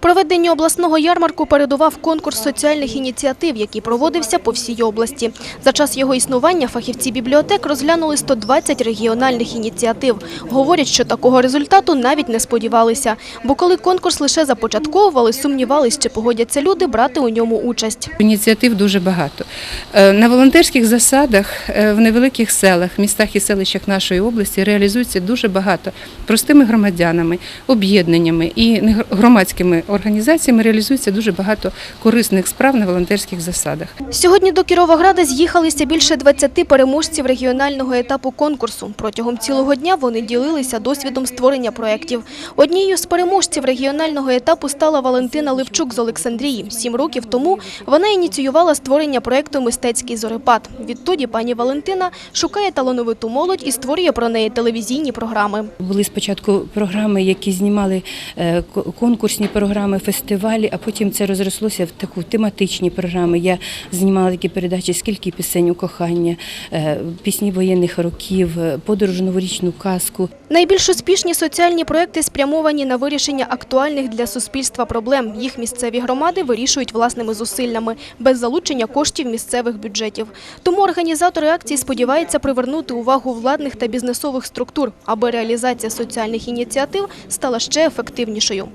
Проведенню обласного ярмарку передував конкурс соціальних ініціатив, який проводився по всій області. За час його існування фахівці бібліотек розглянули 120 регіональних ініціатив. Говорять, що такого результату навіть не сподівалися. Бо коли конкурс лише започатковували, сумнівались, чи погодяться люди брати у ньому участь. Ініціатив дуже багато. Е, На волонтерських засадах е, в невеликих селах, містах і селищах нашої області реалізується дуже багато простими громадянами, об'єднаннями і громадськими організаціями реалізується дуже багато корисних справ на волонтерських засадах. Сьогодні до Кіровограда з'їхалися більше 20 переможців регіонального етапу конкурсу. Протягом цілого дня вони ділилися досвідом створення проєктів. Однією з переможців регіонального етапу стала Валентина Левчук з Олександрії. Сім років тому вона ініціювала створення проєкту «Мистецький зорепад». Відтоді пані Валентина шукає талановиту молодь і створює про неї телевізійні програми. Були спочатку програми, які знімали е, конкурсні програми, фестивалі, а потім це розрослося в таку тематичні програми. Я знімала такі передачі Скільки пісень у кохання, е, пісні воєнних років, е, подорож новорічну казку. Найбільш успішні соціальні проекти спрямовані на вирішення актуальних для суспільства проблем. Їх місцеві громади вирішують власними зусиллями, без залучення коштів місцевих бюджетів. Тому організатори акції сподіваються привернути увагу владних та бізнесових структур, аби реалізація соціальних ініціатив стала ще ефективнішою.